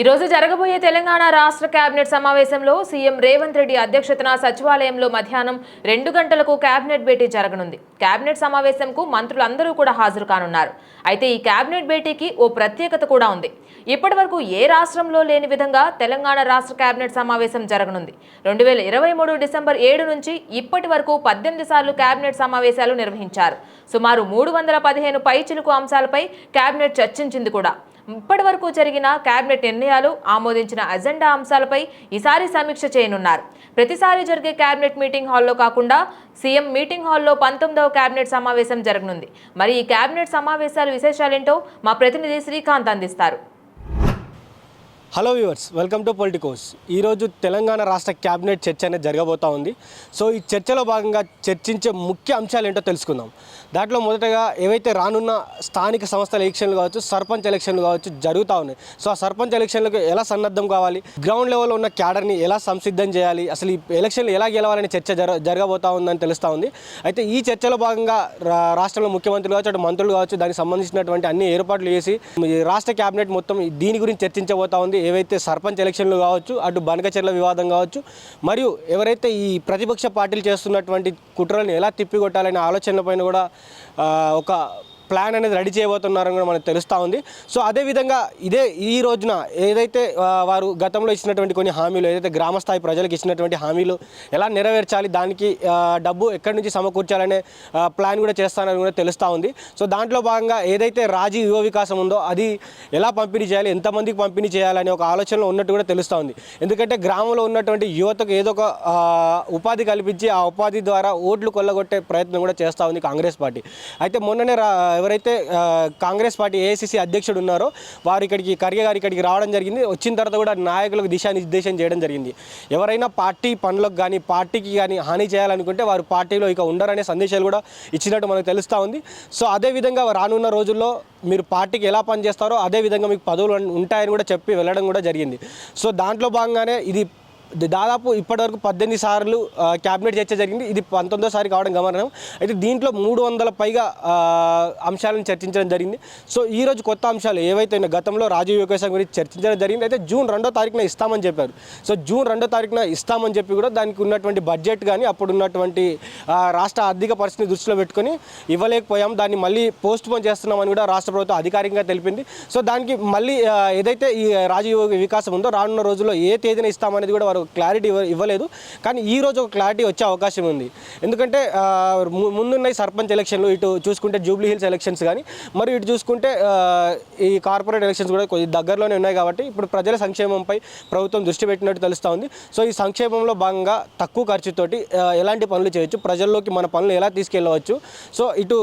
ఈరోజు జరగబోయే తెలంగాణ రాష్ట్ర కేబినెట్ సమావేశంలో సీఎం రేవంత్ రెడ్డి అధ్యక్షతన సచివాలయంలో మధ్యాహ్నం రెండు గంటలకు కేబినెట్ భేటీ జరగనుంది. కేబినెట్ సమావేశంకు మంత్రులందరూ కూడా హాజరు కానున్నారు. అయితే ఈ కేబినెట్ భేటీకి ఓ ప్రత్యేకత కూడా ఉంది. ఇప్పటివరకు ఏ రాష్ట్రంలో లేని విధంగా తెలంగాణ రాష్ట్ర కేబినెట్ సమావేశం జరగనుంది. రెండు వేల ఇరవై మూడు డిసెంబర్ ఏడు నుంచి ఇప్పటి వరకు పద్దెనిమిది సార్లు కేబినెట్ సమావేశాలు నిర్వహించారు. సుమారు మూడు వందల పదిహేను పైచిలుకు అంశాలపై కేబినెట్ చర్చించింది కూడా. ఇప్పటి వరకు జరిగిన కేబినెట్ నిర్ణయాలు ఆమోదించిన అజెండా అంశాలపై ఈసారి సమీక్ష చేయనున్నారు. ప్రతిసారి జరిగే కేబినెట్ మీటింగ్ హాల్లో కాకుండా సీఎం మీటింగ్ హాల్లో పంతొమ్మిదవ కేబినెట్ సమావేశం జరగనుంది. మరి ఈ కేబినెట్ సమావేశాల విశేషాలేంటో మా ప్రతినిధి శ్రీకాంత్ అందిస్తారు. Hello viewers welcome to Politicos. ఈరోజు తెలంగాణ రాష్ట్ర క్యాబినెట్ చర్చ అనేది జరగబోతా ఉంది. సో ఈ చర్చలో భాగంగా చర్చించే ముఖ్య అంశాలు ఏంటో తెలుసుకుందాం. దాంట్లో మొదటగా ఏవైతే రానున్న స్థానిక సంస్థల ఎలక్షన్లు కావచ్చు సర్పంచ్ ఎలక్షన్లు కావచ్చు జరుగుతూ ఉన్నాయి. సో ఆ సర్పంచ్ ఎలక్షన్లకు ఎలా సన్నద్ధం కావాలి? గ్రౌండ్ లెవెల్లో ఉన్న క్యాడర్ని ఎలా సంసిద్ధం చేయాలి? అసలు ఈ ఎలక్షన్లు ఎలా గెలవాలనే చర్చ జర జరగబోతా ఉందని తెలుస్తూ ఉంది. అయితే ఈ చర్చలో భాగంగా రా- రాష్ట్రంలో ముఖ్యమంత్రులు కావచ్చు అటు మంత్రులు కావచ్చు దానికి సంబంధించినటువంటి అన్ని ఏర్పాట్లు చేసి రాష్ట్ర క్యాబినెట్ మొత్తం దీని గురించి చర్చించబోతా ఉంది. ఏవైతే సర్పంచ్ ఎలక్షన్లు కావచ్చు అటు బనకచెర్ల వివాదం కావచ్చు మరియు ఎవరైతే ఈ ప్రతిపక్ష పార్టీలు చేస్తున్నటువంటి కుట్రలను ఎలా తిప్పికొట్టాలనే ఆలోచనల పైన కూడా ఒక ప్లాన్ అనేది రెడీ చేయబోతున్నారని కూడా మనకు తెలుస్తూ ఉంది. సో అదేవిధంగా ఇదే ఈ రోజున ఏదైతే వారు గతంలో ఇచ్చినటువంటి కొన్ని హామీలు ఏదైతే గ్రామ స్థాయి ప్రజలకు ఇచ్చినటువంటి హామీలు ఎలా నెరవేర్చాలి దానికి డబ్బు ఎక్కడి నుంచి సమకూర్చాలనే ప్లాన్ కూడా చేస్తానని కూడా తెలుస్తూ ఉంది. సో దాంట్లో భాగంగా ఏదైతే రాజీ యువ వికాసం ఉందో అది ఎలా పంపిణీ చేయాలి ఎంతమందికి పంపిణీ చేయాలనే ఒక ఆలోచనలో ఉన్నట్టు కూడా తెలుస్తూ ఉంది. ఎందుకంటే గ్రామంలో ఉన్నటువంటి యువతకు ఏదో ఒక ఉపాధి కల్పించి ఆ ఉపాధి ద్వారా ఓట్లు కొల్లగొట్టే ప్రయత్నం కూడా చేస్తూ ఉంది కాంగ్రెస్ పార్టీ. అయితే మొన్ననే రా ఎవరైతే కాంగ్రెస్ పార్టీ ఏఐసిసి అధ్యక్షుడు ఉన్నారో వారు ఇక్కడికి ఖర్గే గారు ఇక్కడికి రావడం జరిగింది. వచ్చిన తర్వాత కూడా నాయకులకు దిశానిర్దేశం చేయడం జరిగింది. ఎవరైనా పార్టీ పనులకు కానీ పార్టీకి కానీ హాని చేయాలనుకుంటే వారు పార్టీలో ఇక ఉండరనే సందేశాలు కూడా ఇచ్చినట్టు మనకు తెలుస్తూ ఉంది. సో అదేవిధంగా రానున్న రోజుల్లో మీరు పార్టీకి ఎలా పనిచేస్తారో అదే విధంగా మీకు పదవులు ఉంటాయని కూడా చెప్పి వెళ్ళడం కూడా జరిగింది. సో దాంట్లో భాగంగానే ఇది దాదాపు ఇప్పటివరకు పద్దెనిమిది సార్లు క్యాబినెట్ చర్చ జరిగింది. ఇది పంతొమ్మిదో సారి కావడం గమనం అయితే దీంట్లో మూడు వందల పైగా అంశాలను చర్చించడం జరిగింది. సో ఈ రోజు కొత్త అంశాలు ఏవైతే ఉన్నాయో, గతంలో రాజీవ్ వికాసం గురించి చర్చించడం జరిగింది. అయితే జూన్ రెండో తారీఖున ఇస్తామని చెప్పారు. సో జూన్ రెండో తారీఖున ఇస్తామని చెప్పి కూడా దానికి ఉన్నటువంటి బడ్జెట్ కానీ అప్పుడు ఉన్నటువంటి రాష్ట్ర ఆర్థిక పరిస్థితిని దృష్టిలో పెట్టుకొని ఇవ్వలేకపోయాం. దాన్ని మళ్ళీ పోస్ట్ పోన్ చేస్తున్నామని కూడా రాష్ట్ర ప్రభుత్వం అధికారికంగా తెలిపింది. సో దానికి మళ్ళీ ఏదైతే ఈ రాజీవ్ వికాసం ఉందో రానున్న రోజుల్లో ఏ తేదీన ఇస్తామనేది కూడా వారు క్లారిటీ ఇవ్వలేదు. కానీ ఈ రోజు ఒక క్లారిటీ వచ్చే అవకాశం ఉంది. ఎందుకంటే ముందున్నాయి ముందున్న సర్పంచ్ ఎలక్షన్లు ఇటు చూసుకుంటే జూబ్లీ హిల్స్ ఎలక్షన్స్ కానీ మరి ఇటు చూసుకుంటే ఈ కార్పొరేట్ ఎలక్షన్స్ కూడా కొద్ది దగ్గరలోనే ఉన్నాయి కాబట్టి ఇప్పుడు ప్రజల సంక్షేమంపై ప్రభుత్వం దృష్టి పెట్టినట్టు తెలుస్తూ ఉంది. సో ఈ సంక్షేమంలో భాగంగా తక్కువ ఖర్చుతోటి ఎలాంటి పనులు చేయొచ్చు? ప్రజల్లోకి మన పనులు ఎలా తీసుకెళ్ళవచ్చు? సో ఇటు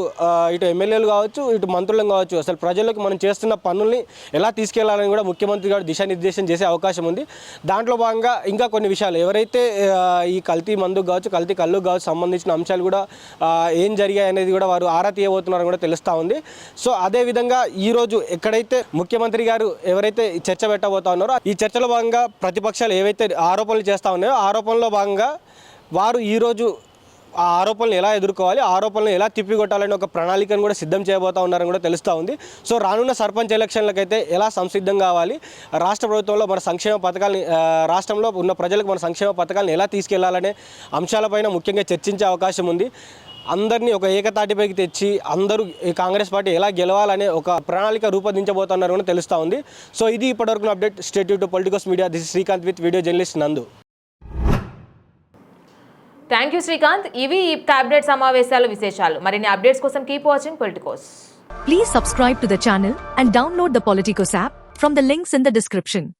ఇటు ఎమ్మెల్యేలు కావచ్చు ఇటు మంత్రులను కావచ్చు అసలు ప్రజల్లోకి మనం చేస్తున్న పనుల్ని ఎలా తీసుకెళ్ళాలని కూడా ముఖ్యమంత్రి గారు దిశానిర్దేశం చేసే అవకాశం ఉంది. దాంట్లో భాగంగా ఇంకా కొన్ని విషయాలు. ఎవరైతే ఈ కల్తీ మందుకు కావచ్చు కల్తీ కళ్ళు కావచ్చు సంబంధించిన అంశాలు కూడా ఏం జరిగాయి అనేది కూడా వారు ఆరా తీయబోతున్నారని కూడా తెలుస్తూ ఉంది. సో అదేవిధంగా ఈరోజు ఎక్కడైతే ముఖ్యమంత్రి గారు ఎవరైతే చర్చ పెట్టబోతా ఉన్నారో ఈ చర్చలో భాగంగా ప్రతిపక్షాలు ఏవైతే ఆరోపణలు చేస్తూ ఉన్నాయో ఆరోపణలో భాగంగా వారు ఈరోజు ఆ ఆరోపణలు ఎలా ఎదుర్కోవాలి ఆరోపణలు ఎలా తిప్పికొట్టాలని ఒక ప్రణాళికను కూడా సిద్ధం చేయబోతా ఉన్నారని కూడా తెలుస్తూ ఉంది. సో రానున్న సర్పంచ్ ఎలక్షన్లకైతే ఎలా సంసిద్ధం కావాలి రాష్ట్ర ప్రభుత్వంలో మన సంక్షేమ పథకాలని రాష్ట్రంలో ఉన్న ప్రజలకు మన సంక్షేమ పథకాలను ఎలా తీసుకెళ్ళాలనే అంశాలపైన ముఖ్యంగా చర్చించే అవకాశం ఉంది. అందరినీ ఒక ఏకతాటిపైకి తెచ్చి అందరూ ఈ కాంగ్రెస్ పార్టీ ఎలా గెలవాలనే ఒక ప్రణాళిక రూపొందించబోతున్నారు కూడా తెలుస్తూ ఉంది. సో ఇది ఇప్పటివరకు update. State to politicals media this Srikanth with video journalist Nandu thank you Srikanth ఇవి ఈ క్యాబినెట్ సమావేశాలు విశేషాలు. మరిన్ని అప్డేట్స్ కోసం keep watching Politicos please subscribe to the channel and download the app from the links in the description